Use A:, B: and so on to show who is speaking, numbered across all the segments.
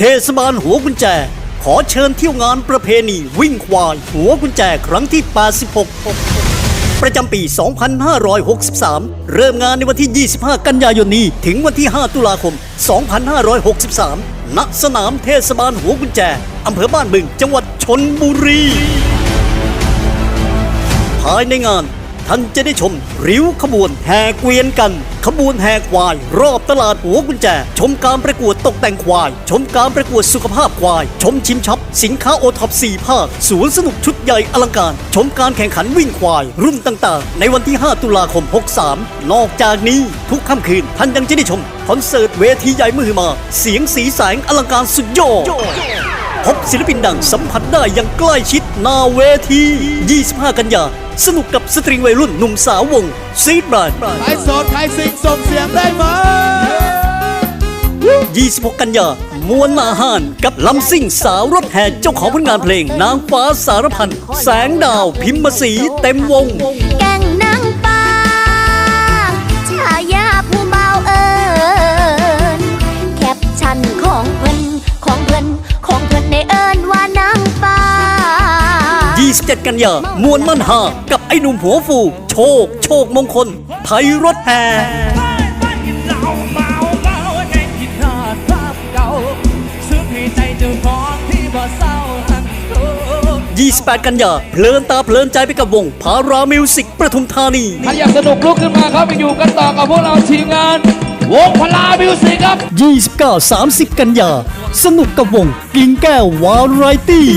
A: เทศบาลหัวกุญแจ ขอเชิญเที่ยวงานประเพณีวิ่งควาย หัวกุญแจครั้งที่ 86 ประจำปี 2563 เริ่มงานในวันที่ 25 กันยายนนี้ ถึงวันที่ 5 ตุลาคม 2563 ณ สนามเทศบาลหัวกุญแจ อำเภอบ้านบึง จังหวัดชนบุรี ภายในงาน ท่านจะได้ชม ริ้วขบวนแห่เกวียนกัน ขบวนแห่ควาย รอบตลาดหัวกุญแจ ชมการประกวดตกแต่งควาย ชมการประกวดสุขภาพควาย ชมชิมช็อปสินค้าโอท็อปสี่ภาคสวนสนุกชุดใหญ่อลังการ ชมการแข่งขันวิ่งควาย รุ่นต่างๆ ในวันที่ 5 ตุลาคม 63 นอกจากนี้ทุกค่ำคืนท่านยังจะได้ชมคอนเสิร์ตเวทีใหญ่มือมา เสียงสีแสงอลังการสุดยอด พบศิลปินดังสัมผัสได้อย่างใกล้ชิดหน้าเวที 25 กันยา สนุกกับสตริงวัยรุ่นหนุ่มสาววงซีดบราน
B: ใครโสดใครสิงส่งเสียงได้ไหม
A: 26 กันยามวนอาหารกับลำซิ่งสาวรถแห่เจ้าของผลงานเพลง นางฟ้าสารพัน แสงดาวพิมพ์สีเต็มวง 27 กันยามวนมั่นหา กับไอ้หนุ่มหัวฟู โชค โชคมงคล ไทยรถแห่
C: บ้านกินเหล้าเมาเมาแห่งกินหาดภาพเก่าซื้อให้ใจเจ้าของที่บ่เศร้าหันทุก
A: 28 กันยาเพลินตาเพลินใจไปกับวงพารามิวสิกประทุมธานี
D: ถ้าอยากสนุกลุกขึ้นมาครับไปอยู่กันต่อกับพวกเราทีมงาน วงพลามิวสิกครับ
A: 29 30 กันยา สนุกกับวงกิ่งแก้ววาไรตี้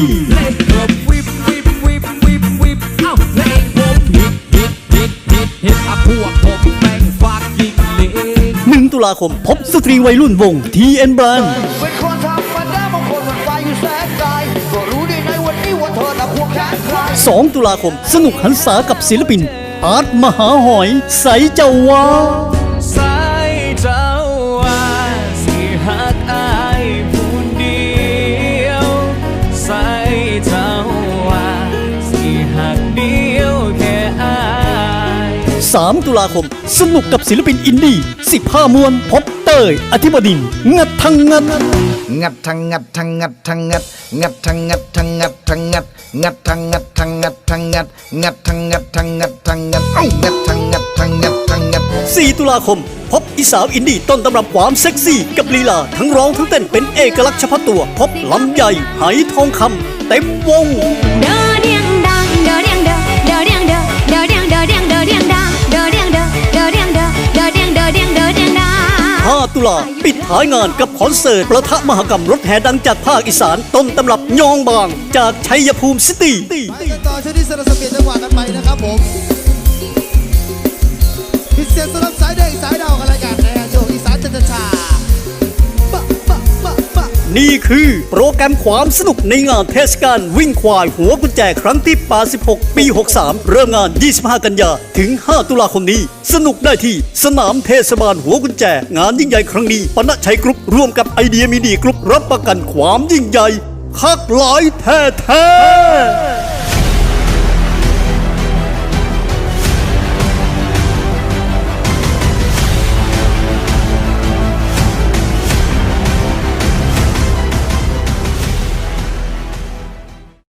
C: ตุลา
A: คม พบสตรีวัยรุ่นวง TN Brand
E: เป็นคนธรรมดาบางคนมันไฟอยู่แสนไกลก็รู้ได้ไงวันนี้ว่าเธอน่ะควงแขนใคร
A: 2ตุลาคม สนุกหันษากับศิลปิน อาร์ตมหาหอย ใสเจ้าวา 3 ตุลาคม สนุกกับศิลปินอินดี้ 15 มวนพบเตยอธิบดิน งัดทั้งงัด
E: งัดทั้งงัดทั้งงัดทั้งงัด งัดทั้งงัดทั้งงัดทั้งงัด งัดทั้งงัดทั้งงัดทั้งงัด งัดทั้งงัดทั้งงัดทั้งงัด เอ้างัดทั้งงัดทั้งงัดทั้งงัด
A: 4 ตุลาคม พบอีสาวอินดี้ต้นตำรับความเซ็กซี่กับลีลา ทั้งร้องทั้งเต้นเป็นเอกลักษณ์เฉพาะตัว พบลำใหญ่ไหทองคำเต็มวง ตุลา ปิดท้ายงานกับคอนเสิร์ต ประทะมหกรรมรถแห่ดังจากภาคอีสาน ต้นตำรับยองบาง จากชัยภูมิซิตี้
B: ไปกันต่อช่วงที่สลับสเปลี่ยนจังหวะกันไปนะครับผมพิเศษสำหรับสายแดงสายดาวกันรายการนะฮะโชว์อีสาน
A: นี่คือ โปรแกรมความสนุกในงานเทศกาลวิ่งควายหัวกุญแจครั้งที่ 86 ปี 63 เริ่มงาน 25 กันยา ถึง 5 ตุลาคมนี้ สนุกได้ที่สนามเทศบาลหัวกุญแจ งานยิ่งใหญ่ครั้งนี้ปณชัยกรุ๊ปร่วมกับไอเดียมีดีกรุ๊ปรับประกันความยิ่งใหญ่คักหลายแท้ๆ